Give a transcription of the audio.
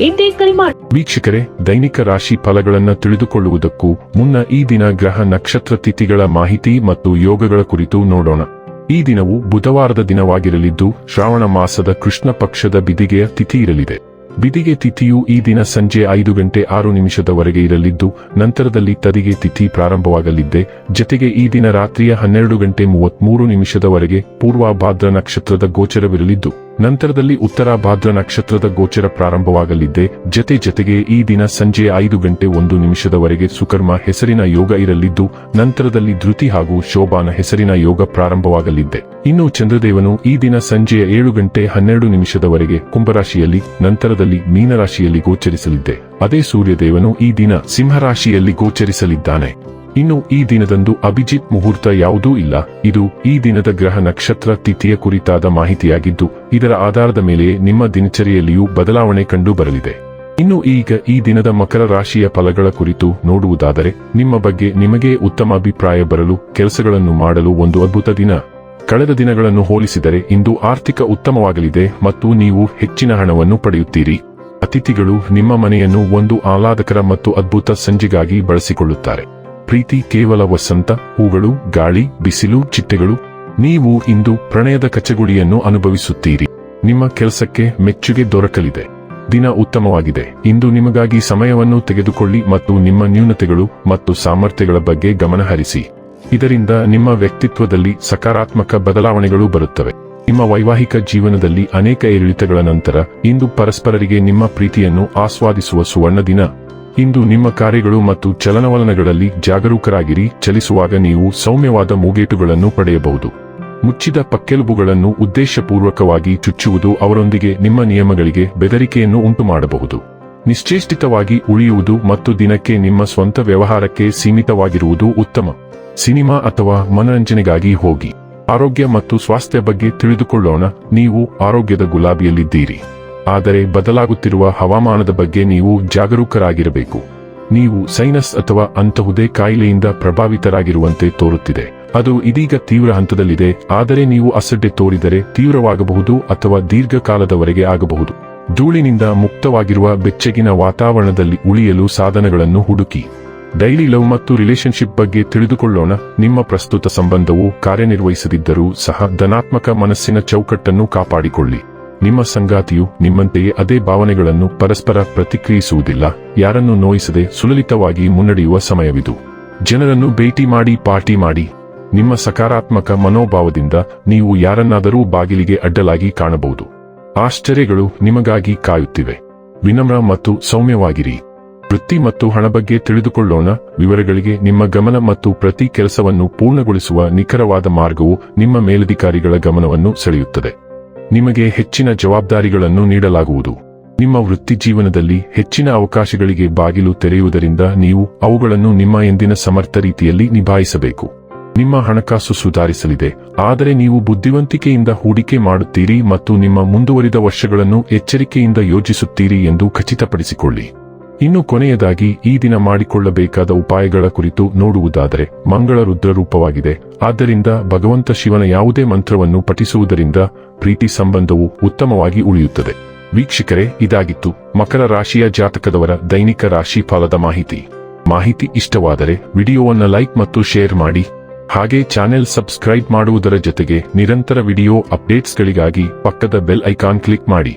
ಎಂದೇ ಕರೆ ಮಾಡಿ ವೀಕ್ಷಕರೇ, ದೈನಿಕ ರಾಶಿ ಫಲಗಳನ್ನು ತಿಳಿದುಕೊಳ್ಳುವುದಕ್ಕೂ ಮುನ್ನ ಈ ದಿನ ಗ್ರಹ ನಕ್ಷತ್ರ ತಿಥಿಗಳ ಮಾಹಿತಿ ಮತ್ತು ಯೋಗಗಳ ಕುರಿತು ನೋಡೋಣ. ಈ ದಿನವು ಬುಧವಾರದ ದಿನವಾಗಿರಲಿದ್ದು, ಶ್ರಾವಣ ಮಾಸದ ಕೃಷ್ಣ ಪಕ್ಷದ ಬಿದಿಗೆಯ ತಿಥಿ ಇರಲಿದೆ. ಬಿದಿಗೆ ತಿಥಿಯು ಈ ದಿನ ಸಂಜೆ ಐದು ಗಂಟೆ ಆರು ನಿಮಿಷದವರೆಗೆ ಇರಲಿದ್ದು, ನಂತರದಲ್ಲಿ ತದಿಗೆ ತಿಥಿ ಪ್ರಾರಂಭವಾಗಲಿದ್ದೆ. ಜತೆಗೆ ಈ ದಿನ ರಾತ್ರಿಯ ಹನ್ನೆರಡು ಗಂಟೆ ಮೂವತ್ಮೂರು ನಿಮಿಷದವರೆಗೆ ಪೂರ್ವ ಭಾದ್ರ ನಕ್ಷತ್ರದ ಗೋಚರವಿರಲಿದ್ದು ನಂತರದಲ್ಲಿ ಉತ್ತರ ಭಾದ್ರ ನಕ್ಷತ್ರದ ಗೋಚರ ಪ್ರಾರಂಭವಾಗಲಿದ್ದೆ ಜತೆ ಜತೆಗೆ ಈ ದಿನ ಸಂಜೆ ಐದು ಗಂಟೆ ಒಂದು ನಿಮಿಷದವರೆಗೆ ಸುಕರ್ಮ ಹೆಸರಿನ ಯೋಗ ಇರಲಿದ್ದು, ನಂತರದಲ್ಲಿ ಧೃತಿ ಹಾಗೂ ಶೋಭಾನ ಹೆಸರಿನ ಯೋಗ ಪ್ರಾರಂಭವಾಗಲಿದ್ದೆ ಇನ್ನು ಚಂದ್ರದೇವನು ಈ ದಿನ ಸಂಜೆಯ ಏಳು ಗಂಟೆ ಹನ್ನೆರಡು ನಿಮಿಷದವರೆಗೆ ಕುಂಭರಾಶಿಯಲ್ಲಿ, ನಂತರದಲ್ಲಿ ಮೀನರಾಶಿಯಲ್ಲಿ ಗೋಚರಿಸಲಿದ್ದೆ ಅದೇ ಸೂರ್ಯದೇವನು ಈ ದಿನ ಸಿಂಹರಾಶಿಯಲ್ಲಿ ಗೋಚರಿಸಲಿದ್ದಾನೆ. ಇನ್ನು ಈ ದಿನದಂದು ಅಭಿಜಿತ್ ಮುಹೂರ್ತ ಯಾವುದೂ ಇಲ್ಲ. ಇದು ಈ ದಿನದ ಗ್ರಹ ನಕ್ಷತ್ರ ತಿಥಿಯ ಕುರಿತಾದ ಮಾಹಿತಿಯಾಗಿದ್ದು, ಇದರ ಆಧಾರದ ಮೇಲೆ ನಿಮ್ಮ ದಿನಚರಿಯಲ್ಲಿಯೂ ಬದಲಾವಣೆ ಕಂಡು ಬರಲಿದೆ ಇನ್ನು ಈಗ ಈ ದಿನದ ಮಕರ ರಾಶಿಯ ಫಲಗಳ ಕುರಿತು ನೋಡುವುದಾದರೆ, ನಿಮ್ಮ ಬಗ್ಗೆ ನಿಮಗೆ ಉತ್ತಮ ಅಭಿಪ್ರಾಯ ಬರಲು ಕೆಲಸಗಳನ್ನು ಮಾಡಲು ಒಂದು ಅದ್ಭುತ ದಿನ. ಕಳೆದ ದಿನಗಳನ್ನು ಹೋಲಿಸಿದರೆ ಇಂದು ಆರ್ಥಿಕ ಉತ್ತಮವಾಗಲಿದೆ ಮತ್ತು ನೀವು ಹೆಚ್ಚಿನ ಹಣವನ್ನು ಪಡೆಯುತ್ತೀರಿ. ಅತಿಥಿಗಳು ನಿಮ್ಮ ಮನೆಯನ್ನು ಒಂದು ಆಹ್ಲಾದಕರ ಮತ್ತು ಅದ್ಭುತ ಸಂಜೆಗಾಗಿ ಬಳಸಿಕೊಳ್ಳುತ್ತಾರೆ. ಪ್ರೀತಿ ಕೇವಲ ವಸಂತ, ಹೂಗಳು, ಗಾಳಿ, ಬಿಸಿಲು, ಚಿಟ್ಟೆಗಳು. ನೀವು ಇಂದು ಪ್ರಣಯದ ಕಚಗುಡಿಯನ್ನು ಅನುಭವಿಸುತ್ತೀರಿ. ನಿಮ್ಮ ಕೆಲಸಕ್ಕೆ ಮೆಚ್ಚುಗೆ ದೊರಕಲಿದೆ. ದಿನ ಉತ್ತಮವಾಗಿದೆ. ಇಂದು ನಿಮಗಾಗಿ ಸಮಯವನ್ನು ತೆಗೆದುಕೊಳ್ಳಿ ಮತ್ತು ನಿಮ್ಮ ನ್ಯೂನತೆಗಳು ಮತ್ತು ಸಾಮರ್ಥ್ಯಗಳ ಬಗ್ಗೆ ಗಮನಹರಿಸಿ ಇದರಿಂದ ನಿಮ್ಮ ವ್ಯಕ್ತಿತ್ವದಲ್ಲಿ ಸಕಾರಾತ್ಮಕ ಬದಲಾವಣೆಗಳು ಬರುತ್ತವೆ. ನಿಮ್ಮ ವೈವಾಹಿಕ ಜೀವನದಲ್ಲಿ ಅನೇಕ ಏರಿಳಿತಗಳ ನಂತರ ಇಂದು ಪರಸ್ಪರರಿಗೆ ನಿಮ್ಮ ಪ್ರೀತಿಯನ್ನು ಆಸ್ವಾದಿಸುವ ಸುವರ್ಣ ದಿನ. ಇಂದು ನಿಮ್ಮ ಕಾರ್ಯಗಳು ಮತ್ತು ಚಲನವಲನಗಳಲ್ಲಿ ಜಾಗರೂಕರಾಗಿರಿ, ಚಲಿಸುವಾಗ ನೀವು ಸೌಮ್ಯವಾದ ಮೂಗೇಟುಗಳನ್ನು ಪಡೆಯಬಹುದು. ಮುಚ್ಚಿದ ಪಕ್ಕೆಲುಬುಗಳನ್ನು ಉದ್ದೇಶಪೂರ್ವಕವಾಗಿ ಚುಚ್ಚುವುದು ಅವರೊಂದಿಗೆ ನಿಮ್ಮ ನಿಯಮಗಳಿಗೆ ಬೆದರಿಕೆಯನ್ನು ಉಂಟುಮಾಡಬಹುದು. ನಿಶ್ಚೇಷ್ಟಿತವಾಗಿ ಉಳಿಯುವುದು ಮತ್ತು ದಿನಕ್ಕೆ ನಿಮ್ಮ ಸ್ವಂತ ವ್ಯವಹಾರಕ್ಕೆ ಸೀಮಿತವಾಗಿರುವುದು ಉತ್ತಮ. ಸಿನಿಮಾ ಅಥವಾ ಮನರಂಜನೆಗಾಗಿ ಹೋಗಿ. ಆರೋಗ್ಯ ಮತ್ತು ಸ್ವಾಸ್ಥ್ಯ ಬಗ್ಗೆ ತಿಳಿದುಕೊಳ್ಳೋಣ, ನೀವು ಆರೋಗ್ಯದ ಗುಲಾಬಿಯಲ್ಲಿದ್ದೀರಿ. ಆದರೆ ಬದಲಾಗುತ್ತಿರುವ ಹವಾಮಾನದ ಬಗ್ಗೆ ನೀವು ಜಾಗರೂಕರಾಗಿರಬೇಕು. ನೀವು ಸೈನಸ್ ಅಥವಾ ಅಂತಹುದೇ ಕಾಯಿಲೆಯಿಂದ ಪ್ರಭಾವಿತರಾಗಿರುವಂತೆ ತೋರುತ್ತಿದೆ. ಅದು ಇದೀಗ ತೀವ್ರ ಹಂತದಲ್ಲಿದೆ, ಆದರೆ ನೀವು ಅಸಡ್ಡೆ ತೋರಿದರೆ ತೀವ್ರವಾಗಬಹುದು ಅಥವಾ ದೀರ್ಘಕಾಲದವರೆಗೆ ಆಗಬಹುದು. ಧೂಳಿನಿಂದ ಮುಕ್ತವಾಗಿರುವ ಬೆಚ್ಚಗಿನ ವಾತಾವರಣದಲ್ಲಿ ಉಳಿಯಲು ಸಾಧನಗಳನ್ನು ಹುಡುಕಿ. ಡೈಲಿ ಲವ್ ಮತ್ತು ರಿಲೇಶನ್ಶಿಪ್ ಬಗ್ಗೆ ತಿಳಿದುಕೊಳ್ಳೋಣ. ನಿಮ್ಮ ಪ್ರಸ್ತುತ ಸಂಬಂಧವು ಕಾರ್ಯನಿರ್ವಹಿಸದಿದ್ದರೂ ಸಹ ಧನಾತ್ಮಕ ಮನಸ್ಸಿನ ಚೌಕಟ್ಟನ್ನು ಕಾಪಾಡಿಕೊಳ್ಳಿ. ನಿಮ್ಮ ಸಂಗಾತಿಯು ನಿಮ್ಮಂತೆಯೇ ಅದೇ ಭಾವನೆಗಳನ್ನು ಪರಸ್ಪರ ಪ್ರತಿಕ್ರಿಯಿಸುವುದಿಲ್ಲ. ಯಾರನ್ನು ನೋಯಿಸದೆ ಸುಲಲಿತವಾಗಿ ಮುನ್ನಡೆಯುವ ಸಮಯವಿದು. ಜನರನ್ನು ಭೇಟಿ ಮಾಡಿ, ಪಾರ್ಟಿ ಮಾಡಿ. ನಿಮ್ಮ ಸಕಾರಾತ್ಮಕ ಮನೋಭಾವದಿಂದ ನೀವು ಯಾರನ್ನಾದರೂ ಬಾಗಿಲಿಗೆ ಅಡ್ಡಲಾಗಿ ಕಾಣಬಹುದು. ಆಶ್ಚರ್ಯಗಳು ನಿಮಗಾಗಿ ಕಾಯುತ್ತಿವೆ. ವಿನಮ್ರ ಮತ್ತು ಸೌಮ್ಯವಾಗಿರಿ. ವೃತ್ತಿ ಮತ್ತು ಹಣ ಬಗ್ಗೆ ತಿಳಿದುಕೊಳ್ಳೋಣ. ವಿವರಗಳಿಗೆ ನಿಮ್ಮ ಗಮನ ಮತ್ತು ಪ್ರತಿ ಕೆಲಸವನ್ನು ಪೂರ್ಣಗೊಳಿಸುವ ನಿಖರವಾದ ಮಾರ್ಗವು ನಿಮ್ಮ ಮೇಲಧಿಕಾರಿಗಳ ಗಮನವನ್ನು ಸೆಳೆಯುತ್ತದೆ. ನಿಮಗೆ ಹೆಚ್ಚಿನ ಜವಾಬ್ದಾರಿಗಳನ್ನು ನೀಡಲಾಗುವುದು. ನಿಮ್ಮ ವೃತ್ತಿ ಜೀವನದಲ್ಲಿ ಹೆಚ್ಚಿನ ಅವಕಾಶಗಳಿಗೆ ಬಾಗಿಲು ತೆರೆಯುವುದರಿಂದ ನೀವು ಅವುಗಳನ್ನು ನಿಮ್ಮ ಎಂದಿನ ಸಮರ್ಥ ರೀತಿಯಲ್ಲಿ ನಿಭಾಯಿಸಬೇಕು. ನಿಮ್ಮ ಹಣಕಾಸು ಸುಧಾರಿಸಲಿದೆ, ಆದರೆ ನೀವು ಬುದ್ಧಿವಂತಿಕೆಯಿಂದ ಹೂಡಿಕೆ ಮಾಡುತ್ತೀರಿ ಮತ್ತು ನಿಮ್ಮ ಮುಂದುವರಿದ ವರ್ಷಗಳನ್ನು ಎಚ್ಚರಿಕೆಯಿಂದ ಯೋಜಿಸುತ್ತೀರಿ ಎಂದು ಖಚಿತಪಡಿಸಿಕೊಳ್ಳಿ. ಇನ್ನು ಕೊನೆಯದಾಗಿ ಈ ದಿನ ಮಾಡಿಕೊಳ್ಳಬೇಕಾದ ಉಪಾಯಗಳ ಕುರಿತು ನೋಡುವುದಾದರೆ, ಮಂಗಳ ರುದ್ರ ರೂಪವಾಗಿದೆ. ಆದ್ದರಿಂದ ಭಗವಂತ ಶಿವನ ಯಾವುದೇ ಮಂತ್ರವನ್ನು ಪಠಿಸುವುದರಿಂದ ಪ್ರೀತಿ ಸಂಬಂಧವು ಉತ್ತಮವಾಗಿ ಉಳಿಯುತ್ತದೆ. ವೀಕ್ಷಕರೇ, ಇದಾಗಿತ್ತು ಮಕರ ರಾಶಿಯ ಜಾತಕದವರ ದೈನಿಕ ರಾಶಿ ಫಲದ ಮಾಹಿತಿ. ಮಾಹಿತಿ ಇಷ್ಟವಾದರೆ ವಿಡಿಯೋವನ್ನು ಲೈಕ್ ಮತ್ತು ಶೇರ್ ಮಾಡಿ. ಹಾಗೆ ಚಾನೆಲ್ ಸಬ್ಸ್ಕ್ರೈಬ್ ಮಾಡುವುದರ ಜೊತೆಗೆ ನಿರಂತರ ವಿಡಿಯೋ ಅಪ್ಡೇಟ್ಸ್ಗಳಿಗಾಗಿ ಪಕ್ಕದ ಬೆಲ್ ಐಕಾನ್ ಕ್ಲಿಕ್ ಮಾಡಿ.